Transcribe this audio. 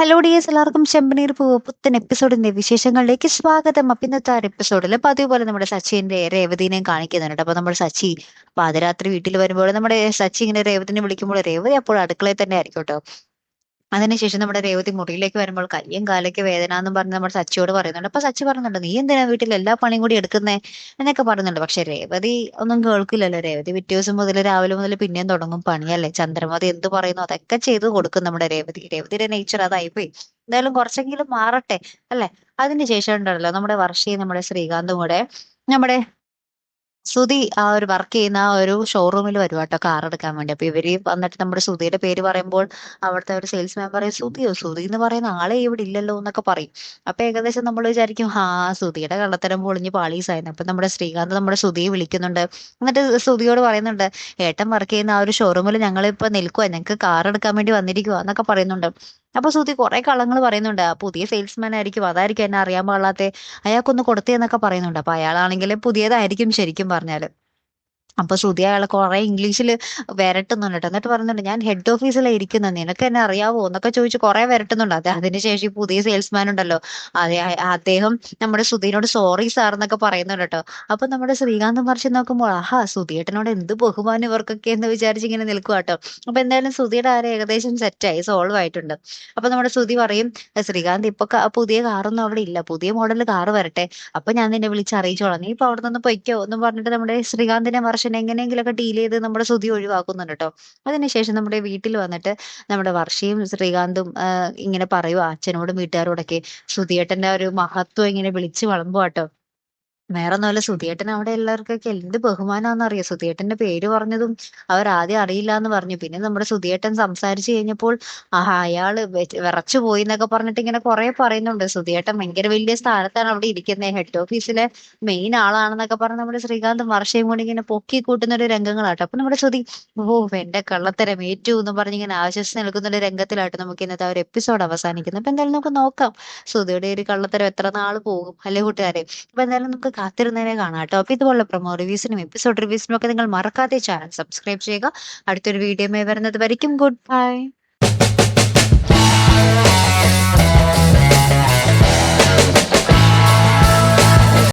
Hello dears എല്ലാവർക്കും ചെമ്പനീർ പൂവ് പുത്തൻ എപ്പിസോഡിന്റെ വിശേഷങ്ങളിലേക്ക് സ്വാഗതം. അപ്പൊ ഇന്നത്തെ ആ എപ്പിസോഡിൽ പതിവ് പോലെ നമ്മുടെ സച്ചിന്റെ രേവതിനെയും കാണിക്കുന്നുണ്ട്. അപ്പൊ നമ്മുടെ സച്ചി പാതിരാത്രി വീട്ടിൽ വരുമ്പോൾ നമ്മുടെ സച്ചി ഇങ്ങനെ രേവതിനെ വിളിക്കുമ്പോൾ രേവതി അപ്പോൾ അടുക്കളയിൽ തന്നെ ആയിരിക്കും കേട്ടോ. അതിനുശേഷം നമ്മുടെ രേവതി മുറിയിലേക്ക് വരുമ്പോൾ കയ്യും കാലയ്ക്ക് വേദന എന്ന് പറഞ്ഞ് നമ്മുടെ സച്ചിയോട് പറയുന്നുണ്ട്. അപ്പൊ സച്ചി പറയുന്നുണ്ട് നീ എന്തിനാ വീട്ടിൽ എല്ലാ പണിയും കൂടി എടുക്കുന്നേ? എന്നൊക്കെ പറയുന്നുണ്ട്. പക്ഷെ രേവതി ഒന്നും കേൾക്കില്ലല്ലോ. രേവതി പിറ്റേ ദിവസം മുതൽ രാവിലെ മുതൽ പിന്നെയും തുടങ്ങും പണിയല്ലേ? ചന്ദ്രമതി എന്ത് പറയുന്നു അതൊക്കെ ചെയ്ത് കൊടുക്കും നമ്മുടെ രേവതി. രേവതിയുടെ നേച്ചർ അതായിപ്പോയി. എന്തായാലും കുറച്ചെങ്കിലും മാറട്ടെ അല്ലെ? അതിന് ശേഷം ഉണ്ടല്ലോ നമ്മുടെ വർഷയും നമ്മുടെ ശ്രീകാന്തും കൂടെ നമ്മുടെ സുധി ആ ഒരു വർക്ക് ചെയ്യുന്ന ആ ഒരു ഷോറൂമിൽ വരും കേട്ടോ കാർ എടുക്കാൻ വേണ്ടി. അപ്പൊ ഇവർ വന്നിട്ട് നമ്മുടെ സുധിയുടെ പേര് പറയുമ്പോൾ അവിടുത്തെ ഒരു സെയിൽസ്മാൻ പറയും സുധിയോ സുധി എന്ന് പറയുന്ന ആളെ ഇവിടെ ഇല്ലല്ലോ എന്നൊക്കെ പറയും. അപ്പൊ ഏകദേശം നമ്മൾ വിചാരിക്കും ഹാ സുധിയുടെ കള്ളത്തരം പൊളിഞ്ഞ് പാളീസായിരുന്നു അപ്പൊ നമ്മുടെ ശ്രീകാന്ത് നമ്മുടെ സുധിയെ വിളിക്കുന്നുണ്ട്. എന്നിട്ട് സുധിയോട് പറയുന്നുണ്ട് ഏട്ടൻ വർക്ക് ചെയ്യുന്ന ആ ഒരു ഷോറൂമിൽ ഞങ്ങൾ ഇപ്പൊ നിൽക്കുക ഞങ്ങൾക്ക് കാർ എടുക്കാൻ വേണ്ടി വന്നിരിക്കുക എന്നൊക്കെ പറയുന്നുണ്ട്. അപ്പൊ ശ്രുതി കുറെ കള്ളങ്ങൾ പറയുന്നുണ്ട്. പുതിയ സെയിൽസ്മാൻ ആയിരിക്കും. അതായിരിക്കും എന്നെ അറിയാൻ പാടില്ലാത്ത അയാൾക്കൊന്ന് കൊടുത്തേ എന്നൊക്കെ പറയുന്നുണ്ട്. അപ്പൊ അയാളാണെങ്കിൽ പുതിയതായിരിക്കും ശരിക്കും പറഞ്ഞാൽ. അപ്പൊ ശ്രുതി അയാളെ കുറെ ഇംഗ്ലീഷിൽ വരട്ടുന്നുണ്ട് കേട്ടോ എന്നിട്ട് പറയുന്നുണ്ട് ഞാൻ ഹെഡ് ഓഫീസിലാണ് ഇരിക്കുന്നത് നിനക്ക് എന്നെ അറിയാവോ? എന്നൊക്കെ ചോദിച്ചു കുറെ വരട്ടുന്നുണ്ട്. അതെ അതിനുശേഷം ഈ പുതിയ സെയിൽസ്മാൻ ഉണ്ടല്ലോ അതെ അദ്ദേഹം നമ്മുടെ ശ്രുതിനോട് സോറി സാർ എന്നൊക്കെ പറയുന്നുണ്ട് കേട്ടോ അപ്പൊ നമ്മുടെ ശ്രീകാന്ത് മറിച്ച് നോക്കുമ്പോൾ ആഹാ സുധിയേട്ടനോട് എന്ത് ബഹുമാനം ഇവർക്കൊക്കെ എന്ന് വിചാരിച്ച് ഇങ്ങനെ നിൽക്കുക കേട്ടോ അപ്പൊ എന്തായാലും സുധിയുടെ ആരെ ഏകദേശം സെറ്റായി സോൾവ് ആയിട്ടുണ്ട്. അപ്പൊ നമ്മുടെ ശ്രുതി പറയും ശ്രീകാന്ത് ഇപ്പൊ പുതിയ കാറൊന്നും അവിടെ ഇല്ല. പുതിയ മോഡൽ കാറ് വരട്ടെ. അപ്പൊ ഞാൻ നിന്നെ വിളിച്ച് അറിയിച്ചോളാം നീ ഇപ്പൊ അവിടെ നിന്ന് പൊയ്ക്കോ എന്ന് പറഞ്ഞിട്ട് നമ്മുടെ ശ്രീകാന്തിനെ വർഷം എങ്ങനെയെങ്കിലുമൊക്കെ ഡീൽ ചെയ്ത് നമ്മുടെ ശ്രുതി ഒഴിവാക്കുന്നുണ്ട് കേട്ടോ അതിനുശേഷം നമ്മുടെ വീട്ടിൽ വന്നിട്ട് നമ്മുടെ വർഷയും ശ്രീകാന്തും ഇങ്ങനെ പറയുക അച്ഛനോടും വീട്ടുകാരോടൊക്കെ ശ്രുതിയേട്ടന്റെ ആ ഒരു മഹത്വം ഇങ്ങനെ വിളിച്ചു വളമ്പുവാട്ടോ വേറെ ഒന്നുമല്ല സുധിയേട്ടൻ അവിടെ എല്ലാവർക്കൊക്കെ എന്ത് ബഹുമാനാന്ന് അറിയാം സുധിയേട്ടന്റെ പേര് പറഞ്ഞതും അവർ ആദ്യം അറിയില്ല എന്ന് പറഞ്ഞു. പിന്നെ നമ്മുടെ സുധിയേട്ടൻ സംസാരിച്ചു കഴിഞ്ഞപ്പോൾ ആഹാ അയാൾ വിറച്ചു പോയി എന്നൊക്കെ പറഞ്ഞിട്ട് ഇങ്ങനെ കുറെ പറയുന്നുണ്ട്. സുധിയേട്ടൻ ഭയങ്കര വലിയ സ്ഥാനത്താണ് അവിടെ ഇരിക്കുന്നത് ഹെഡ് ഓഫീസിലെ മെയിൻ ആളാണെന്നൊക്കെ പറഞ്ഞ് നമ്മുടെ ശ്രീകാന്തും വർഷയും കൂടി ഇങ്ങനെ പൊക്കി കൂട്ടുന്ന ഒരു രംഗങ്ങളാട്ടോ. അപ്പൊ നമ്മുടെ ശ്രുതി ഓ എന്റെ കള്ളത്തരം ഏറ്റു എന്ന് പറഞ്ഞ് ഇങ്ങനെ ആശ്വസിച്ച് നിൽക്കുന്ന ഒരു രംഗത്തിലായിട്ട് നമുക്ക് ഇന്നത്തെ ഒരു എപ്പിസോഡ് അവസാനിക്കുന്നത്. അപ്പൊ എന്തായാലും നമുക്ക് നോക്കാം. സുധിയുടെ ഒരു കള്ളത്തരം എത്ര നാൾ പോകും. അല്ലെ കൂട്ടുകാരെ? അപ്പൊ എന്തായാലും നമുക്ക് കാത്തിരുന്നതിനെ കാണാം കേട്ടോ. അപ്പൊ ഇതുപോലുള്ള പ്രൊമോ റിവ്യൂസിനും എപ്പിസോഡ് റിവ്യൂസിനും ഒക്കെ നിങ്ങൾ മറക്കാതെ ചാനൽ സബ്സ്ക്രൈബ് ചെയ്യുക. അടുത്തൊരു വീഡിയോ വരുന്നത് വരയ്ക്കും. Good bye